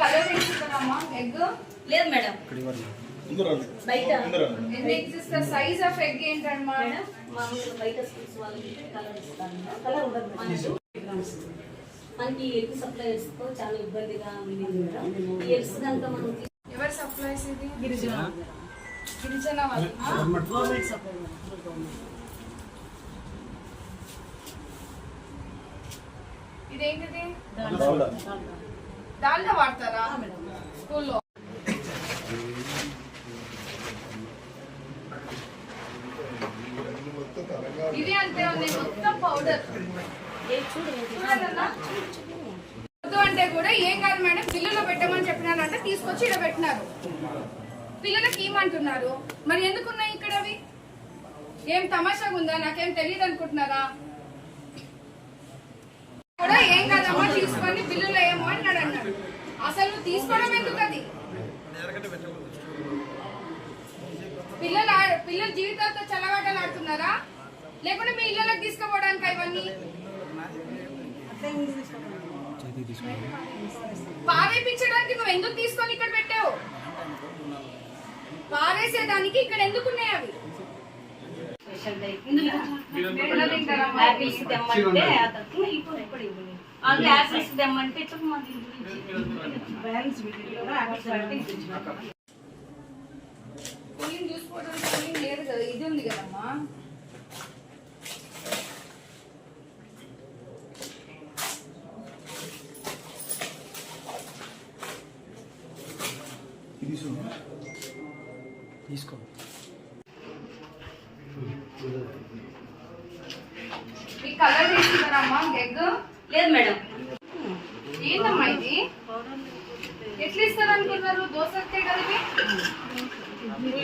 Colour వేసుకుంటామా egg? లేదు madam. బయట. ఎన్ని ఎగ్స్ ఇస్తారు సైజ్ ఆఫ్ ఎగ్ ఏంటన్నమాట? మేడం మామూలుగా బయట స్కూల్స్ వాళ్ళకి కలర్ ఇస్తాను. కలర్ ఉండదు మనకి ఎగ్ సప్లైస్తో చాలా ఇబ్బందిగా ఉంది మేడం. ఈ ఎగ్స్ కనుక మనం ఎవరు సప్లైస్ ఇది? గిరిజన. గిరిజన వాళ్ళు గవర్నమెంట్. సప్లై ఇదేంటిది? దాంట్లో వాడతారా? స్కూల్లో. ఇది అంతే ఉంది మొత్తం పౌడర్ వద్దు అంటే కూడా ఏం కాదు మేడం బిల్లులో పెట్టమని చెప్పినారంటే తీసుకొచ్చి ఇక్కడ పెట్టినారు. పిల్లలకి ఏమంటున్నారు? మరి ఎందుకున్నాయి ఇక్కడ అవి ఏం తమాషాగా ఉందా నాకేం తెలియదు అనుకుంటున్నారా కూడా ఏం కాదమ్మా తీసుకొని బిల్లులో ఏమో అన్నాడు అన్నాడు. అసలు నువ్వు తీసుకోవడం ఎందుకు అది? పిల్లలు పిల్లల జీవితాలతో చల్లవాటలు ఆడుతున్నారా లేకుంటే మీ ఇళ్ళకి తీసుకుపోవడానికి ఇవన్నీ? పారేపించడానికి నువ్వు ఎందుకు తీసుకొని ఇక్కడ పెట్టావు? పారేసేదానికి ఇక్కడ ఎందుకు ఉన్నాయి అవి యాపిల్స్ తెమ్మంటే అతను ఇప్పుడు ఇప్పుడు ఇవ్వండి వాళ్ళు యాపిల్స్ తెమ్మంటే ఇట్లా మా దీని గురించి. బ్యాలెన్స్ కూలింగ్ చూసుకోవడానికి కూలింగ్ లేదు కదా ఇది ఉంది కదమ్మా. తీసుకో. కలర్ తీసుకున్నారమ్మా ఎగ్? లేదు మేడం. ఏంటమ్మా ఇది? ఎట్లా ఇస్తారు అనుకున్నారు దోశ వస్తాయి కదా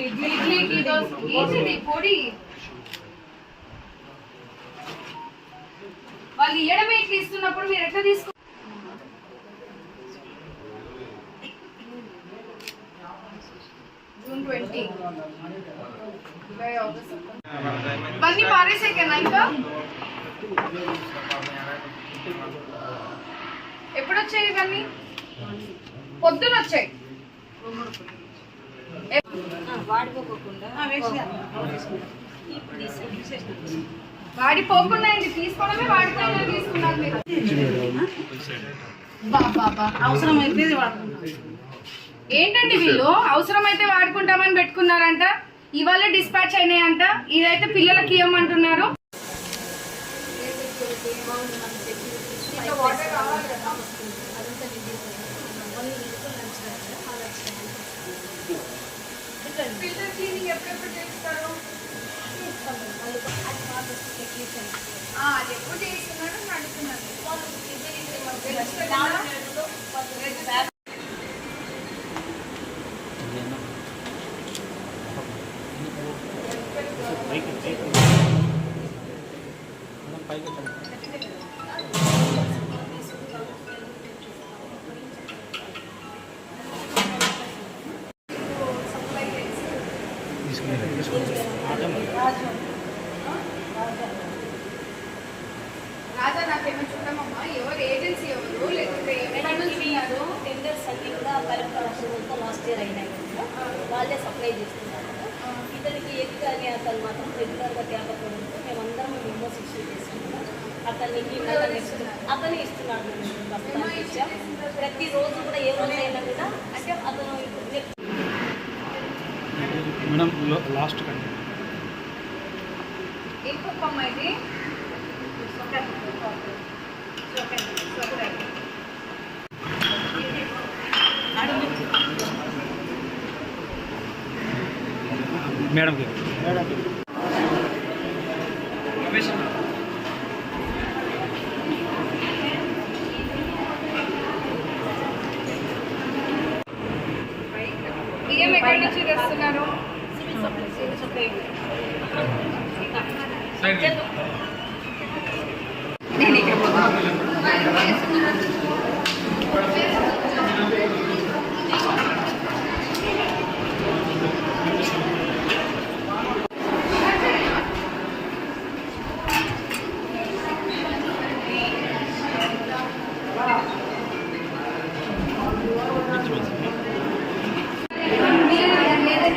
ఇడ్లీ ఇడ్లీకి దోశ. ఏంటిది పొడి? వాళ్ళు ఇయ్యడమే ఇట్లా ఇస్తున్నప్పుడు మీరు ఎట్లా తీసుకో జూన్ ట్వంటీ. ఇవన్నీ పారేసేకేనా ఇంకా? ఎప్పుడు వచ్చాయి ఇవన్నీ? పొద్దున వచ్చాయి వాడిపోకుండా ఇది తీసుకోవడమే వాడిపోయినా తీసుకున్నారు మీరు బా, బా, బా. అవసరం అయితే వాడుకుంటాం. ఏంటండి వీళ్ళు? అవసరమైతే వాడుకుంటామని పెట్టుకున్నారంట. ఇవాళ డిస్పాచ్ అయినాయంట. ఇదైతే పిల్లలకి ఇవ్వమంటున్నారు. ఫిల్టర్ క్లీనింగ్ ఎప్పుడెప్పుడు చేస్తారు ఆ, అది ఎప్పుడు చేస్తున్నాడు అని రాజా. నాకేమో చూడమమ్మా ఎవరు? ఏజెన్సీ ఎవరు? లేకుంటే ఎక్కడ నుంచి ఉన్నారు? టెండర్స్ అన్ని కూడా కలెక్టర్ అప్రూవల్తో లాస్ట్ ఇయర్ అయినాయి కదా. వాళ్ళే సప్లై చేస్తున్నారు ఇతనికి అతను మాత్రం రెగ్యులర్గా మేమందరం మెంబర్స్ ఇష్యూ? అతను ఇస్తున్నాడు మేము ప్రతిరోజు కూడా ఏ రోజైనా కూడా అంటే అతను ఇప్పుడు మేడం లాస్ట్ కండి ఏం కుక్కమ్మ ఇది మేడంకి బియ్యం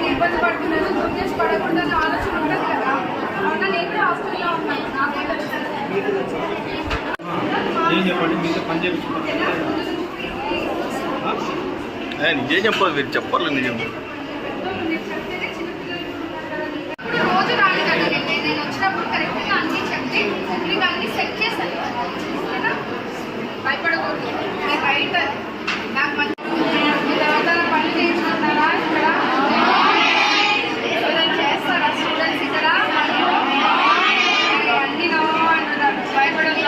ఇబ్బంది పడుతున్నారు జూమ్ చేసి పడకుండా పని చేయించుకుంటారు నిజం చెప్పాలి మీరు చెప్పాలి నిజం ఇప్పుడు రోజు రాలి కదా నేను నేను వచ్చినప్పుడు కరెక్ట్గా అన్ని చెప్తే మీకు అన్ని సెట్ చేశాను ఓకేనా భయపడకూడదు మీ రైట్ అది నాకు మంచి మీరు ఎవరైనా పనులు చేయించుకుంటారా ఇక్కడ ఎవరైనా చేస్తారా స్టూడెంట్స్ ఇక్కడ అన్ని నో అంటున్నారు భయపడదు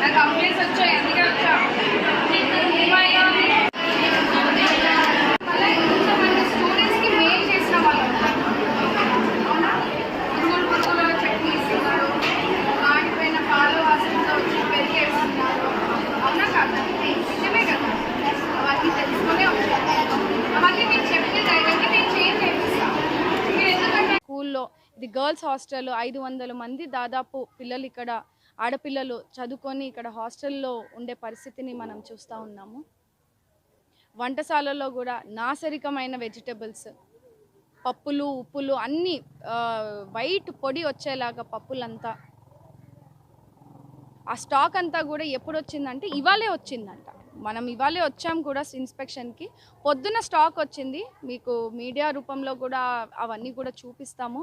నాకు కంప్లైంట్స్ వచ్చాయి అందుకే వచ్చా ఏమైనా మళ్ళీ కొంతమంది స్టూడెంట్స్కి మెయిల్ చేసిన వాళ్ళు ఉంటారు అవునా పురుగులు పురుగులు చట్నీ ఇస్తున్నారు ఆడిపోయిన పాలు వాసనతో వచ్చి పెరిగేస్తున్నారు అవునా కాదా నిజమే కదా అవన్నీ తెలుసుకునే ఉంటారు అవన్నీ మీరు చెప్తే ధైర్యంగా నేను చేంజ్ చేపిస్తాను మీరు ఎందుకంటే స్కూల్లో ఇది గర్ల్స్ హాస్టల్ ఐదు వందల మంది దాదాపు పిల్లలు ఇక్కడ ఆడపిల్లలు చదువుకొని ఇక్కడ హాస్టల్లో ఉండే పరిస్థితిని మనం చూస్తూ ఉన్నాము. వంటశాలలో కూడా నాసరికమైన వెజిటబుల్స్ పప్పులు ఉప్పులు అన్నీ వైట్ పొడి వచ్చేలాగా పప్పులంతా. ఆ స్టాక్ అంతా కూడా ఎప్పుడు వచ్చిందంటే ఇవాళే వచ్చిందంట. మనం ఇవాళే వచ్చాం కూడా ఇన్స్పెక్షన్కి. పొద్దున స్టాక్ వచ్చింది మీకు మీడియా రూపంలో కూడా అవన్నీ కూడా చూపిస్తాము.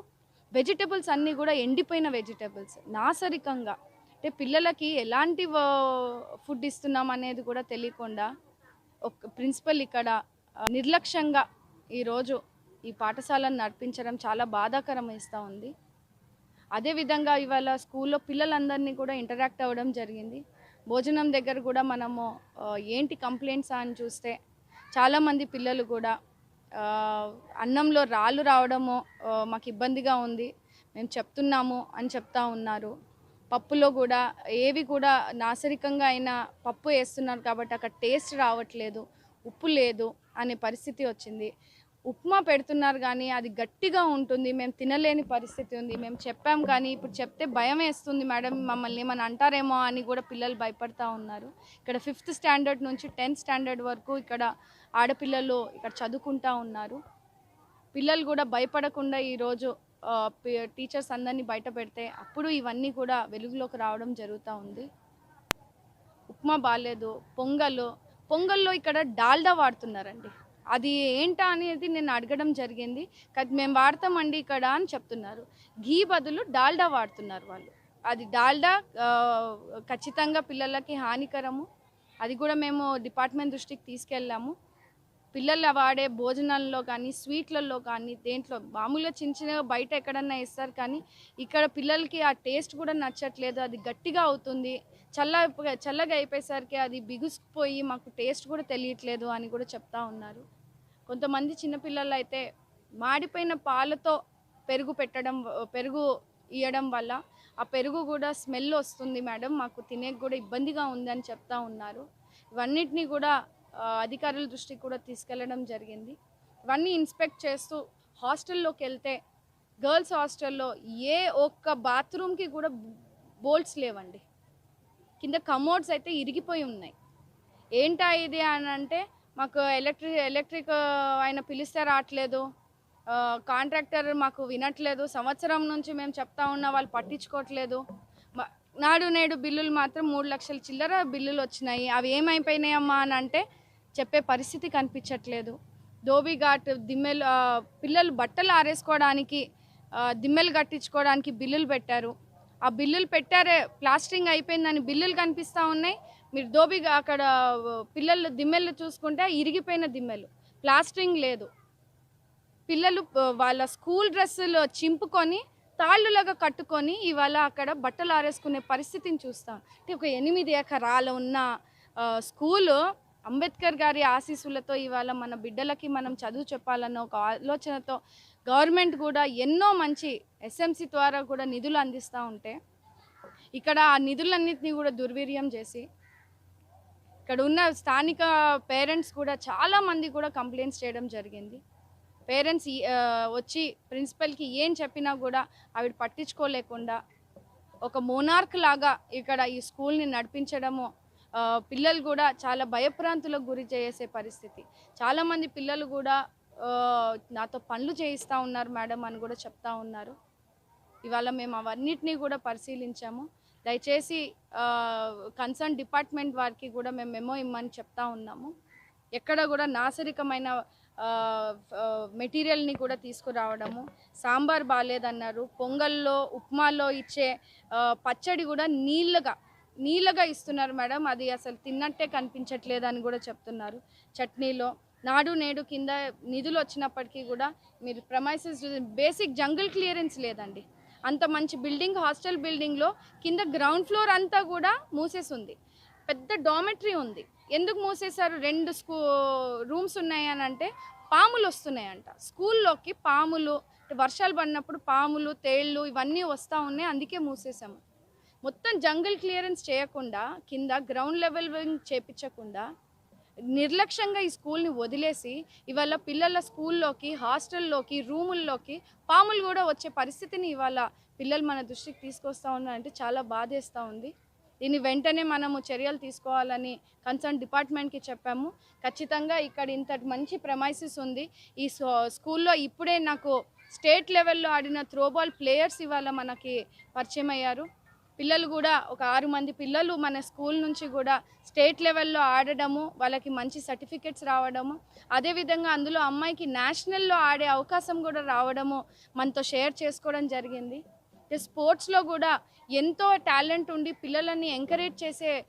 వెజిటబుల్స్ అన్నీ కూడా ఎండిపోయిన వెజిటబుల్స్. నాసరికంగా. అంటే పిల్లలకి ఎలాంటి ఫుడ్ ఇస్తున్నాం అనేది కూడా తెలియకుండా ఒక ప్రిన్సిపల్ ఇక్కడ నిర్లక్ష్యంగా ఈరోజు ఈ పాఠశాలను నడిపించడం చాలా బాధాకరం ఇస్తూ ఉంది. అదేవిధంగా ఇవాళ స్కూల్లో పిల్లలందరినీ కూడా ఇంటరాక్ట్ అవ్వడం జరిగింది. భోజనం దగ్గర కూడా మనము ఏంటి కంప్లైంట్స్ అని చూస్తే చాలామంది పిల్లలు కూడా అన్నంలో రాళ్ళు రావడము మాకు ఇబ్బందిగా ఉంది. మేము చెప్తున్నాము అని చెప్తా ఉన్నారు. పప్పులో కూడా ఏవి కూడా నాసరికంగా అయినా పప్పు వేస్తున్నారు కాబట్టి అక్కడ టేస్ట్ రావట్లేదు ఉప్పు లేదు అనే పరిస్థితి వచ్చింది. ఉప్మా పెడుతున్నారు కానీ అది గట్టిగా ఉంటుంది మేము తినలేని పరిస్థితి ఉంది. మేము చెప్పాం కానీ ఇప్పుడు చెప్తే భయం వేస్తుంది మేడం మమ్మల్ని ఏమైనా అంటారేమో అని కూడా పిల్లలు భయపడతా ఉన్నారు. ఇక్కడ ఫిఫ్త్ స్టాండర్డ్ నుంచి టెన్త్ స్టాండర్డ్ వరకు ఇక్కడ ఆడపిల్లలు ఇక్కడ చదువుకుంటా ఉన్నారు. పిల్లలు కూడా భయపడకుండా ఈరోజు టీచర్స్ అందరినీ బయట పెడితే అప్పుడు ఇవన్నీ కూడా వెలుగులోకి రావడం జరుగుతూ ఉంది. ఉప్మా బాగాలేదు పొంగల్ పొంగల్లో ఇక్కడ డాల్డా వాడుతున్నారండి. అది ఏంటా అనేది నేను అడగడం జరిగింది. మేము వాడతామండి ఇక్కడ అని చెప్తున్నారు. ఘీ బదులు డాల్డా వాడుతున్నారు వాళ్ళు. అది డాల్డా ఖచ్చితంగా పిల్లలకి హానికరము. అది కూడా మేము డిపార్ట్మెంట్ దృష్టికి తీసుకెళ్ళాము. పిల్లలు వాడే భోజనాల్లో కానీ స్వీట్లలో కానీ దేంట్లో మామూలుగా చిన్న చిన్నగా బయట ఎక్కడన్నా ఇస్తారు కానీ ఇక్కడ పిల్లలకి ఆ టేస్ట్ కూడా నచ్చట్లేదు. అది గట్టిగా అవుతుంది. చల్ల చల్లగా అయిపోయేసరికి అది బిగుసుకుపోయి మాకు టేస్ట్ కూడా తెలియట్లేదు అని కూడా చెప్తా ఉన్నారు. కొంతమంది చిన్నపిల్లలు అయితే మాడిపోయిన పాలతో పెరుగు పెట్టడం పెరుగు ఇవ్వడం వల్ల ఆ పెరుగు కూడా స్మెల్ వస్తుంది మేడం. మాకు తినేకి కూడా ఇబ్బందిగా ఉందని చెప్తా ఉన్నారు. ఇవన్నిటినీ కూడా అధికారుల దృష్టికి కూడా తీసుకెళ్ళడం జరిగింది. ఇవన్నీ ఇన్స్పెక్ట్ చేస్తూ హాస్టల్లోకి వెళ్తే గర్ల్స్ హాస్టల్లో ఏ ఒక్క బాత్రూమ్కి కూడా బోల్ట్స్ లేవండి. కింద కమోడ్స్ అయితే ఇరిగిపోయి ఉన్నాయి. ఏంటా ఇది అని అంటే మాకు ఎలక్ట్రిక్ ఎలక్ట్రిక్ ఆయన పిలిస్తే రావట్లేదు. కాంట్రాక్టర్ మాకు వినట్లేదు. సంవత్సరం నుంచి మేము చెప్తా ఉన్నా వాళ్ళు పట్టించుకోవట్లేదు. నాడు నేడు బిల్లులు మాత్రం మూడు లక్షల చిల్లర బిల్లులు వచ్చినాయి. అవి ఏమైపోయినాయమ్మా అని అంటే చెప్పే పరిస్థితి కనిపించట్లేదు. ధోబీఘాట్ దిమ్మెలు పిల్లలు బట్టలు ఆరేసుకోవడానికి దిమ్మెలు కట్టించుకోవడానికి బిల్లులు పెట్టారు. ఆ బిల్లులు పెట్టారే ప్లాస్టరింగ్ అయిపోయిందని బిల్లులు కనిపిస్తూ ఉన్నాయి. మీరు ధోబీ అక్కడ పిల్లలు దిమ్మెలు చూసుకుంటే ఇరిగిపోయిన దిమ్మెలు. ప్లాస్టరింగ్ లేదు. పిల్లలు వాళ్ళ స్కూల్ డ్రెస్సులు చింపుకొని తాళ్ళులాగా కట్టుకొని ఇవాళ అక్కడ బట్టలు ఆరేసుకునే పరిస్థితిని చూస్తాం. అంటే ఒక ఎనిమిది ఎకరాలు ఉన్న స్కూలు అంబేద్కర్ గారి ఆశీస్సులతో ఇవాళ మన బిడ్డలకి మనం చదువు చెప్పాలన్న ఒక ఆలోచనతో గవర్నమెంట్ కూడా ఎన్నో మంచి ఎస్ఎంసీ ద్వారా కూడా నిధులు అందిస్తూ ఉంటే ఇక్కడ ఆ నిధులన్నింటినీ కూడా దుర్విర్యం చేసి ఇక్కడ ఉన్న స్థానిక పేరెంట్స్ కూడా చాలామంది కూడా కంప్లైంట్స్ చేయడం జరిగింది. పేరెంట్స్ వచ్చి ప్రిన్సిపల్కి ఏం చెప్పినా కూడా ఆవిడ పట్టించుకోలేకుండా ఒక మోనార్క్ లాగా ఇక్కడ ఈ స్కూల్ని నడిపించడము పిల్లలు కూడా చాలా భయప్రాంతులకు గురి చేసే పరిస్థితి. చాలామంది పిల్లలు కూడా నాతో పనులు చేయిస్తూ ఉన్నారు మేడం అని కూడా చెప్తా ఉన్నారు. ఇవాళ మేము అవన్నిటినీ కూడా పరిశీలించాము. దయచేసి కన్సర్న్ డిపార్ట్మెంట్ వారికి కూడా మేము మెమో ఇమ్మని చెప్తా ఉన్నాము. ఎక్కడ కూడా నాసరికమైన మెటీరియల్ని కూడా తీసుకురావడము. సాంబార్ బాగాలేదన్నారు. పొంగల్లో ఉప్మాలో ఇచ్చే పచ్చడి కూడా నీళ్ళగా నీళ్ళగా ఇస్తున్నారు మేడం. అది అసలు తిన్నట్టే కనిపించట్లేదు అని కూడా చెప్తున్నారు. చట్నీలో నాడు నేడు కింద నిధులు వచ్చినప్పటికీ కూడా మీరు ప్రమైసెస్ బేసిక్ జంగిల్ క్లియరెన్స్ లేదండి. అంత మంచి బిల్డింగ్ హాస్టల్ బిల్డింగ్లో కింద గ్రౌండ్ ఫ్లోర్ అంతా కూడా మూసేసి ఉంది పెద్ద డామెటరీ ఉంది. ఎందుకు మూసేశారు? రెండు స్కూ రూమ్స్ ఉన్నాయని అంటే పాములు వస్తున్నాయంట. స్కూల్లోకి పాములు వర్షాలు పడినప్పుడు పాములు తేళ్ళు ఇవన్నీ వస్తూ ఉన్నాయి. అందుకే మూసేసాము మొత్తం జంగిల్ క్లియరెన్స్ చేయకుండా కింద గ్రౌండ్ లెవెల్ చేపించకుండా నిర్లక్ష్యంగా ఈ స్కూల్ని వదిలేసి ఇవాళ పిల్లల స్కూల్లోకి హాస్టల్లోకి రూముల్లోకి పాములు కూడా వచ్చే పరిస్థితిని ఇవాళ పిల్లలు మన దృష్టికి తీసుకొస్తా ఉన్నారంటే చాలా బాధేస్తూ ఉంది. దీన్ని వెంటనే మనము చర్యలు తీసుకోవాలని కన్సర్న్ డిపార్ట్మెంట్కి చెప్పాము. ఖచ్చితంగా ఇక్కడ ఇంతటి మంచి ప్రమైసెస్ ఉంది. ఈ స్కూల్లో ఇప్పుడే నాకు స్టేట్ లెవెల్లో ఆడిన త్రోబాల్ ప్లేయర్స్ ఇవాళ మనకి పరిచయం అయ్యారు. పిల్లలు కూడా ఒక ఆరు మంది పిల్లలు మన స్కూల్ నుంచి కూడా స్టేట్ లెవెల్లో ఆడడము వాళ్ళకి మంచి సర్టిఫికెట్స్ రావడము అదేవిధంగా అందులో అమ్మాయికి నేషనల్లో ఆడే అవకాశం కూడా రావడము మనతో షేర్ చేసుకోవడం జరిగింది. స్పోర్ట్స్లో కూడా ఎంతో టాలెంట్ ఉండి పిల్లలని ఎంకరేజ్ చేసే